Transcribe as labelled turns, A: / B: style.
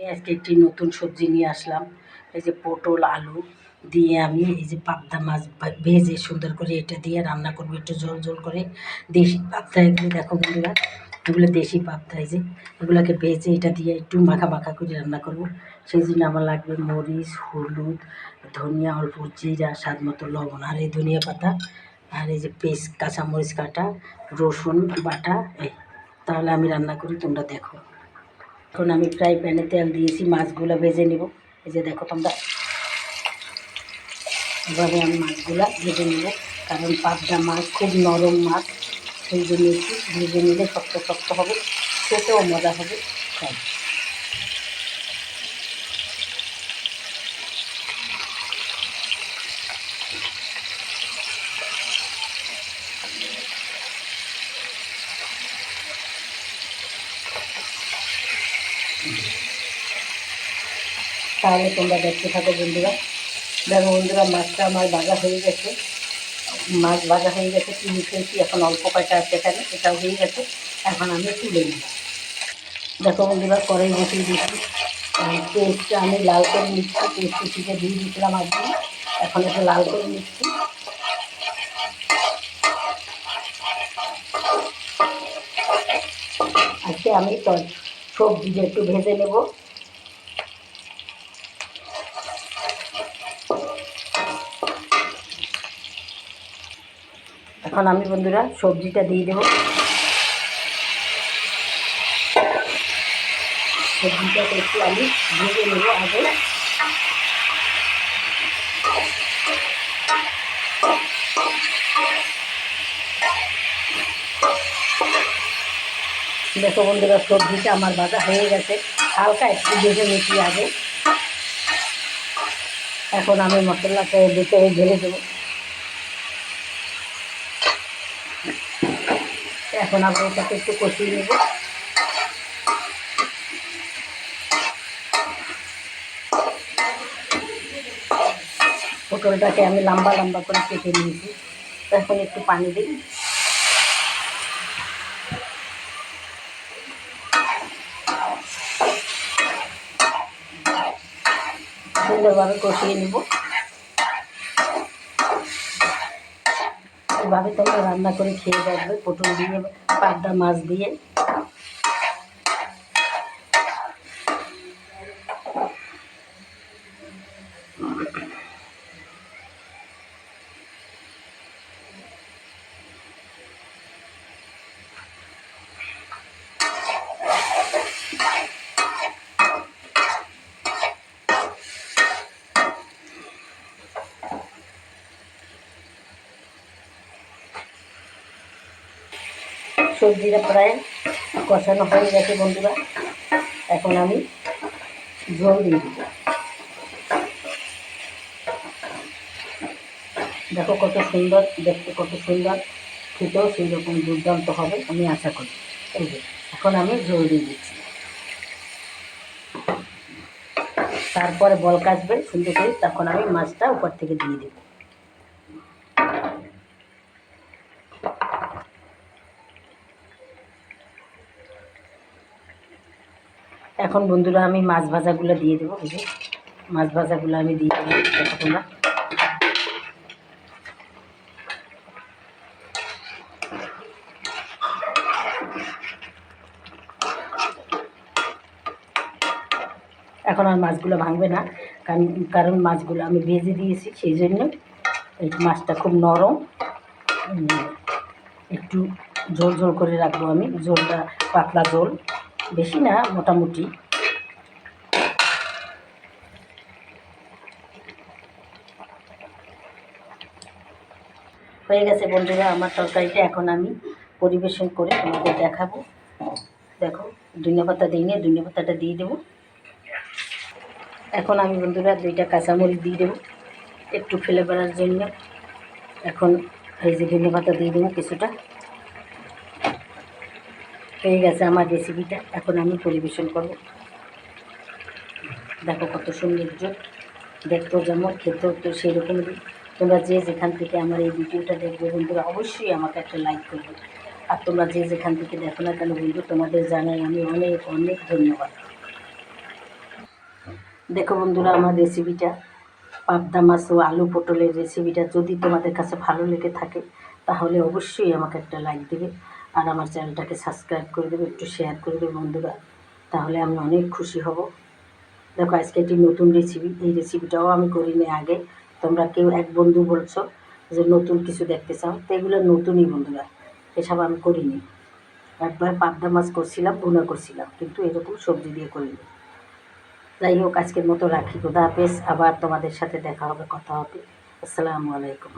A: আজকে একটি নতুন সবজি নিয়ে আসলাম। এই যে পটল, আলু দিয়ে আমি এই যে পাবদা মাছ ভেজে সুন্দর করে এটা দিয়ে রান্না করব একটু ঝোল ঝোল করে। দেশি পাবদা এগুলো দেখো বন্ধুরা, এগুলো দেশি পাবদা এই যে। এগুলোকে ভেজে এটা দিয়ে একটু মাখা মাখা করে রান্না করব। সেই জন্য আমার লাগবে মরিচ, হলুদ, ধনিয়া, অল্প জিরা, স্বাদ মতো লবণ আর এই ধনিয়া পাতা আর এই যে পেস্ট, কাঁচামরিচ কাটা, রসুন বাটা, এই। তাহলে আমি রান্না করি, তোমরা দেখো। এখন আমি ফ্রাই প্যানে তেল দিয়েছি, মাছগুলো ভেজে নেব। এই যে দেখো তোমরা। এভাবে আমি মাছগুলো ভেজে নেব, কারণ পাবদা মাছ খুব নরম মাছ, সেই জন্য একটু ভেজে নিলে শক্ত শক্ত হবে, খেতেও মজা হবে। তাই তাহলে তোমরা দেখতে থাকো বন্ধুরা। দেখো বন্ধুরা, মাছটা আমার ভাজা হয়ে গেছে। মাছ ভাজা হয়ে গেছে, চিনি খেয়েছি, এখন অল্প কয়টা আছে এখানে এটাও হয়ে গেছে। এখন আমি তুলে নেব দেখো বন্ধুরা, কড়াই বসিয়ে দিচ্ছি পেস্টটা আমি লাল করে নিচ্ছি পেস্ট থেকে দিয়ে দিয়েছিলাম আজকে। এখন একটু লাল করে নিচ্ছি। আজকে আমি সবজিটা একটু ভেজে নেব। এখন আমি বন্ধুরা সবজিটা দিয়ে দেবো। সবজিটাকে একটু আমি ভেজে নেব আগে। দেখো বন্ধুরা, সবজিটা আমার বাজা হয়ে গেছে। হালকা একটু ভেজে নিচ্ছি আগে। এখন আমি মশলাটা ভিতরে ঢেলে দেবো। এখন আমরা এটাকে একটু কষিয়ে নেব। পটলটাকে আমি লম্বা লম্বা করে কেটে নিয়েছি। এখন একটু পানি দিই। সুন্দরভাবে কষিয়ে নেব। এভাবে তোমরা রান্না করে খেয়ে দেখবে পটল দিয়ে পাবদা মাছ দিয়ে। সবজিটা প্রায় কষানো হয়ে গেছে বন্ধুরা। এখন আমি ঝোল দিয়ে দিব। দেখো কত সুন্দর, দেখতে কত সুন্দর। খেতেও সেই রকম দুর্দান্ত হবে, আমি আশা করি। এখন আমি ঝোল দিয়ে দিচ্ছি। তারপরে বল কাচবে, সুন্দর করে, তখন আমি মাছটা উপর থেকে দিয়ে দেবো। এখন বন্ধুরা আমি মাছ ভাজাগুলো দিয়ে দেবো, এই যে মাছ ভাজাগুলো আমি দিয়ে দেবো। দেখো তোমরা। এখন আর মাছগুলো ভাঙবে না, কারণ কারণ মাছগুলো আমি ভেজে দিয়েছি সেই জন্য। এই মাছটা খুব নরম। একটু ঝোল ঝোল করে রাখব আমি, ঝোলটা পাতলা ঝোল। বেশি না, মোটামুটি। হয়ে গেছে বন্ধুরা, আমার তরকারিটা এখন আমি পরিবেশন করে তোমাদের দেখাবো। দেখো, ধনিয়া পাতা দিই নিয়ে ধনিয়া পাতাটা দিয়ে দেবো। এখন আমি বন্ধুরা দুইটা কাঁচামরিচ দিয়ে দেবো, একটু ফেলে বেড়ার জন্য। এখন এই যে ধনিয়া পাতা দিয়ে দেবো কিছুটা। হয়ে গেছে আমার রেসিপিটা এখন আমি পরিবেশন করব। দেখো কত সৌন্দর্য দেখতেও যেমন খেতেও তো সেরকমই। তোমরা যে যেখান থেকে আমার এই ভিডিওটা দেখবে, বন্ধুরা, অবশ্যই আমাকে একটা লাইক করবে। আর তোমরা যে যেখান থেকে দেখো না কেন বন্ধু, তোমাদের জানাই আমি অনেক অনেক ধন্যবাদ। দেখো বন্ধুরা, আমার রেসিপিটা পাবদা মাছ ও আলু পটলের রেসিপিটা যদি তোমাদের কাছে ভালো লেগে থাকে, তাহলে অবশ্যই আমাকে একটা লাইক দেবে। আর আমার চ্যানেলটাকে সাবস্ক্রাইব করে দেবে, একটু শেয়ার করে দেবে বন্ধুরা, তাহলে আমি অনেক খুশি হব। দেখো, আজকে একটি নতুন রেসিপি এই রেসিপিটাও আমি করিনি আগে। তোমরা কেউ এক বন্ধু বলছো যে নতুন কিছু দেখতে চাও, তো এগুলো নতুনই বন্ধুরা, এসব আমি করিনি। একবার পাবদা মাছ করছিলাম, ভুনা করছিলাম, কিন্তু এরকম সবজি দিয়ে করিনি। যাই হোক, আজকের মতো রাখি। খোদা হাফেজ। আবার তোমাদের সাথে দেখা হবে, কথা হবে। আসসালামু আলাইকুম।